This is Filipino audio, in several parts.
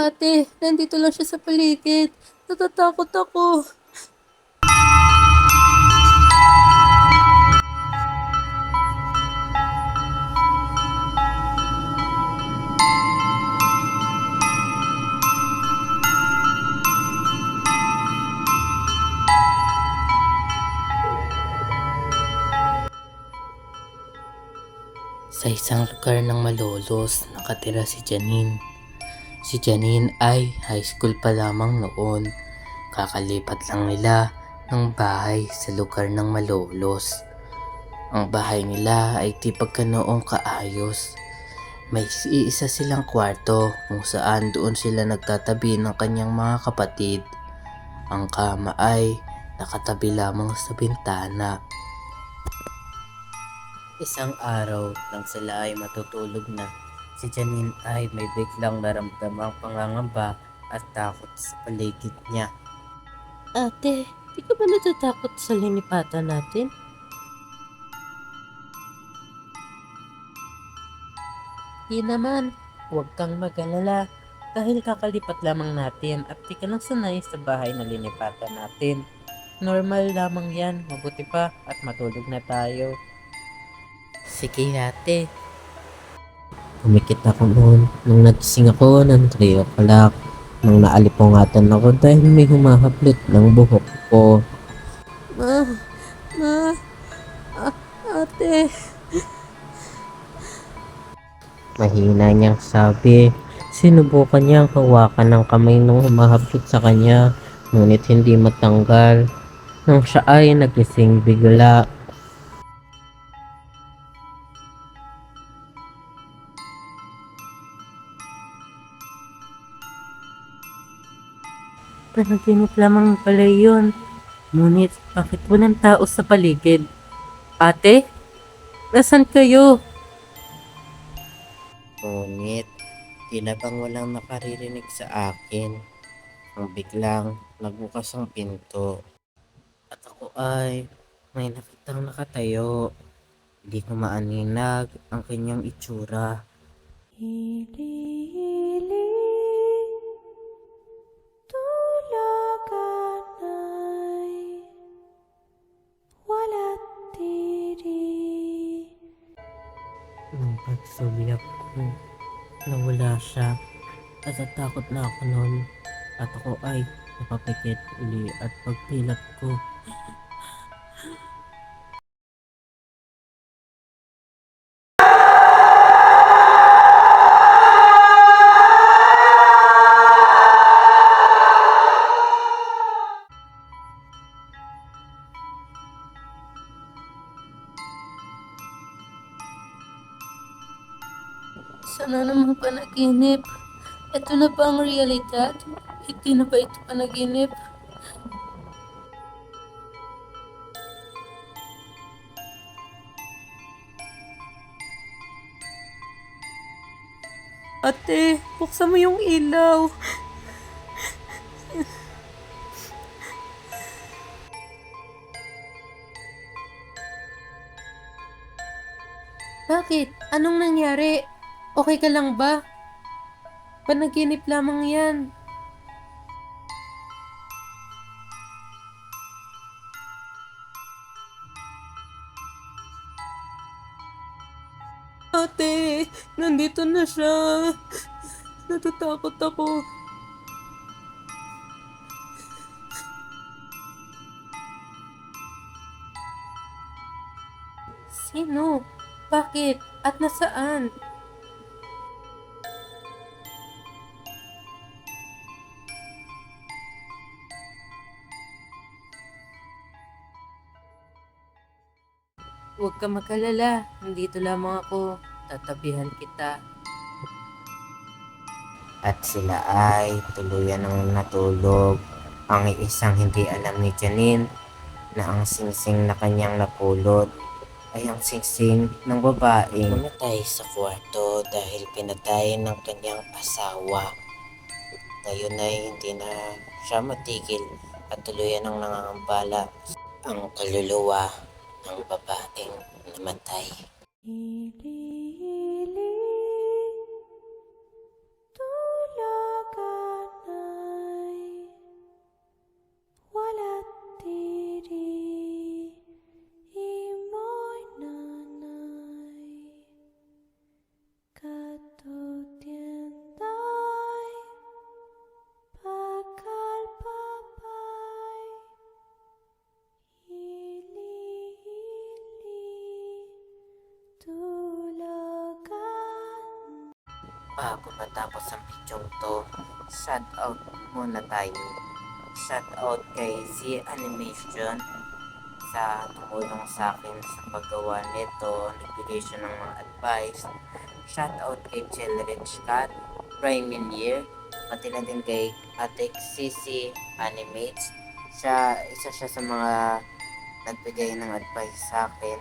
Ate, nandito lang siya sa paligid. Natatakot ako. Sa isang lugar ng malolos, nakatira si Janine. Si Janine ay high school pa lamang noon. Kakalipat lang nila ng bahay sa lugar ng malolos. Ang bahay nila ay di pagkanoong kaayos. May iisa silang kwarto kung saan doon sila nagtatabi ng kanyang mga kapatid. Ang kama ay nakatabi lamang sa bintana. Isang araw nang sila ay matutulog na, si Janine ay may biglang naramdamang pangangamba at takot sa paligid niya. Ate, di ka ba natatakot sa linipatan natin? Di naman. Huwag kang mag-alala. Dahil kakalipat lamang natin at di ka lang sanay sa bahay na linipatan natin. Normal lamang yan. Mabuti pa at matulog na tayo. Sige ate. Kumikit ako noon nung nagising ako ng 3 o'clock. Nang naalipongatan ako dahil may humahablot ng buhok ko. Ma, ma, a- ate. Mahina niyang sabi. Sinubukan niyang hawakan ng kamay nung humahablot sa kanya, ngunit hindi matanggal. Nang siya ay nagising bigla, Panaginip lamang pala yun. Ngunit, bakit walang tao sa paligid? Ate? Nasaan kayo? ngunit tila bang walang nakaririnig sa akin. Ang biglang nagbukas ang pinto. At ako ay may nakitang nakatayo. Hindi ko maaninag ang kanyang itsura. Nang pagsuliyap ko, nawala siya. At natakot na ako noon. At ako ay napapikit uli at pagpilat ko. Sana namang panaginip. Ito na ba ang realidad? Hindi na ba ito panaginip? Ate, buksan mo yung ilaw. Bakit? Anong nangyari? Okay ka lang ba? Panaginip lamang yan. Ate, nandito na siya. Natatakot ako. Sino? Bakit? At nasaan? Huwag ka magalala. Nandito lamang ako. Tatabihan kita. At sila ay tuluyan ng natulog. Ang isang hindi alam ni Janine na ang singsing na kanyang napulot ay ang singsing ng babaeng pumatay sa kwarto dahil pinatay ng kanyang asawa. Ngayon ay hindi na siya matigil at tuluyan ng nangangambala ang kaluluwa ng babaeng namatay. Hiling Bago matapos ang video to, shout out muna tayo. Shout out kay Z Animation sa tumulong sa akin sa paggawa nito, nagbigay siya ng mga advice. Shout out kay Chill Rich Cat, Prime Year, pati na din kay Ate Sisi Animates. Siya, isa siya sa mga nagbigay ng advice sa akin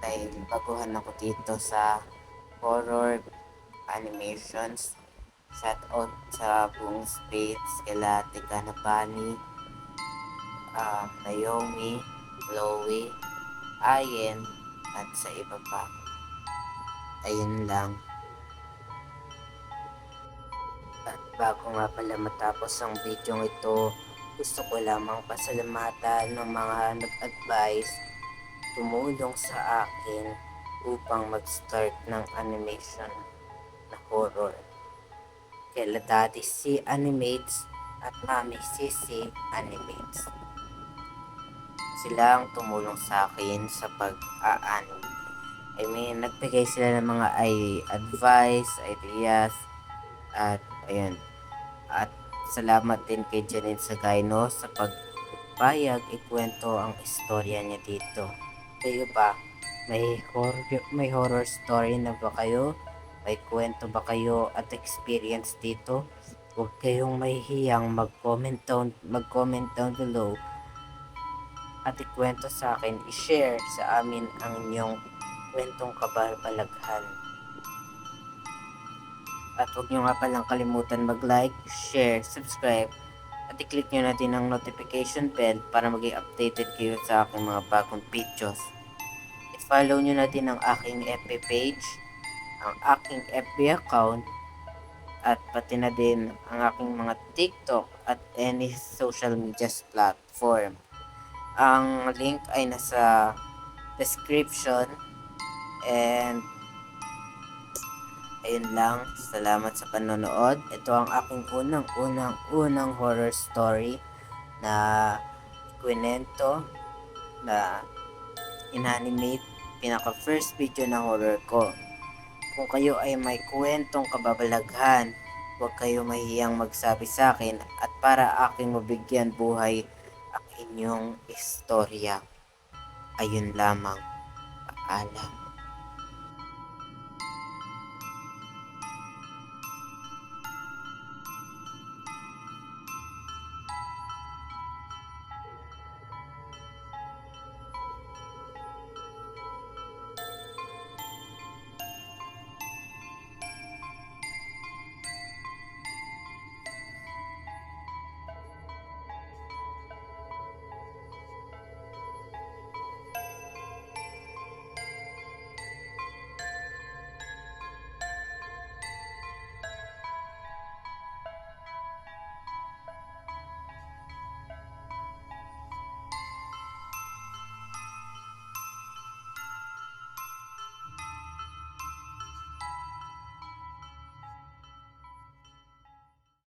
dahil baguhan ako dito sa horror animations. Shout out sa buong Spades, kila Tika Nabani, um, Naomi, Chloe, Ayen, at sa iba pa. Ayun lang. At bago nga pala matapos ang video ito, gusto ko lamang pasalamatan ng mga nag-advise tumulong sa akin upang mag-start ng animation horror. Kaya Daddy si Animates at Mami Sisi Animates. Sila ang tumulong sa akin sa pag-aanim. I mean, nagbigay sila ng mga ay advice, ideas, at ayun. At salamat din kay Janine Sagayno sa pagpayag ikwento ang istorya niya dito. Kayo ba? May horror, may horror story na ba kayo? May kwento ba kayo at experience dito? Huwag kayong mahihiyang mag-comment down, mag-comment down below at ikwento sa akin, i-share sa amin ang inyong kwentong kabalbalaghan. At huwag nyo nga palang kalimutan mag-like, share, subscribe, at i-click nyo na din ang notification bell para maging updated kayo sa aking mga bagong videos. I-follow nyo na din ang aking FB page, ang aking FB account, at pati na din ang aking mga TikTok at any social media platform. Ang link ay nasa description and ayun lang. Salamat sa panonood. Ito ang aking unang unang unang horror story na kwento na inanimate pinaka first video na horror ko. Kung kayo ay may kwentong kababalaghan, huwag kayo mahiyang magsabi sa akin at para aking mabigyan buhay ang inyong istorya. Ayun lamang. Paalam.